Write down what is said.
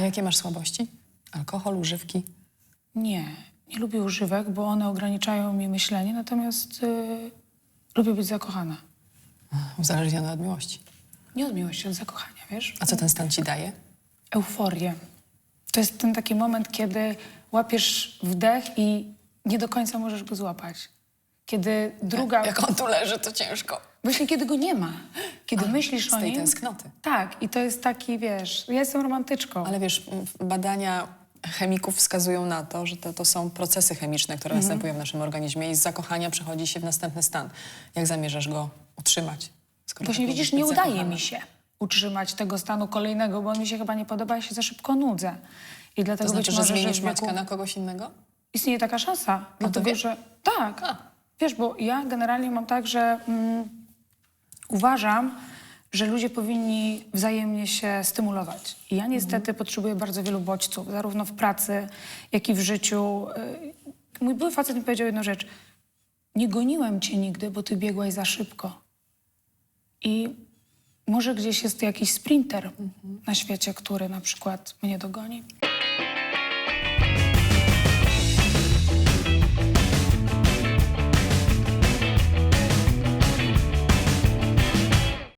A jakie masz słabości? Alkohol, używki? Nie, nie lubię używek, bo one ograniczają mi myślenie, natomiast y, lubię być zakochana. Uzależnione od miłości. Nie od miłości, od zakochania, wiesz? A co ten stan ci daje? Euforię. To jest ten taki moment, kiedy łapiesz wdech i nie do końca możesz go złapać. Kiedy druga... Jak on tu leży, to ciężko. Właśnie kiedy go nie ma. Kiedy myślisz z o tej nim... tęsknoty. Tak, i to jest taki, wiesz, ja jestem romantyczką. Ale wiesz, badania chemików wskazują na to, że to, to są procesy chemiczne, które Mhm. następują w naszym organizmie i z zakochania przechodzi się w następny stan. Jak zamierzasz go utrzymać? skoro Właśnie widzisz, nie udaje zakochana? mi się utrzymać tego stanu kolejnego, bo on mi się chyba nie podoba, ja się za szybko nudzę. I dlatego To znaczy, że zmienisz wieku... Maćka na kogoś innego? Istnieje taka szansa, dlatego wiesz? że... Tak, A. wiesz, bo ja generalnie mam tak, że mm, uważam, że ludzie powinni wzajemnie się stymulować. I ja niestety potrzebuję bardzo wielu bodźców, zarówno w pracy, jak i w życiu. Y, Mój były facet mi powiedział jedną rzecz. Nie goniłem cię nigdy, bo ty biegłaś za szybko. I może gdzieś jest jakiś sprinter na świecie, który na przykład mnie dogoni.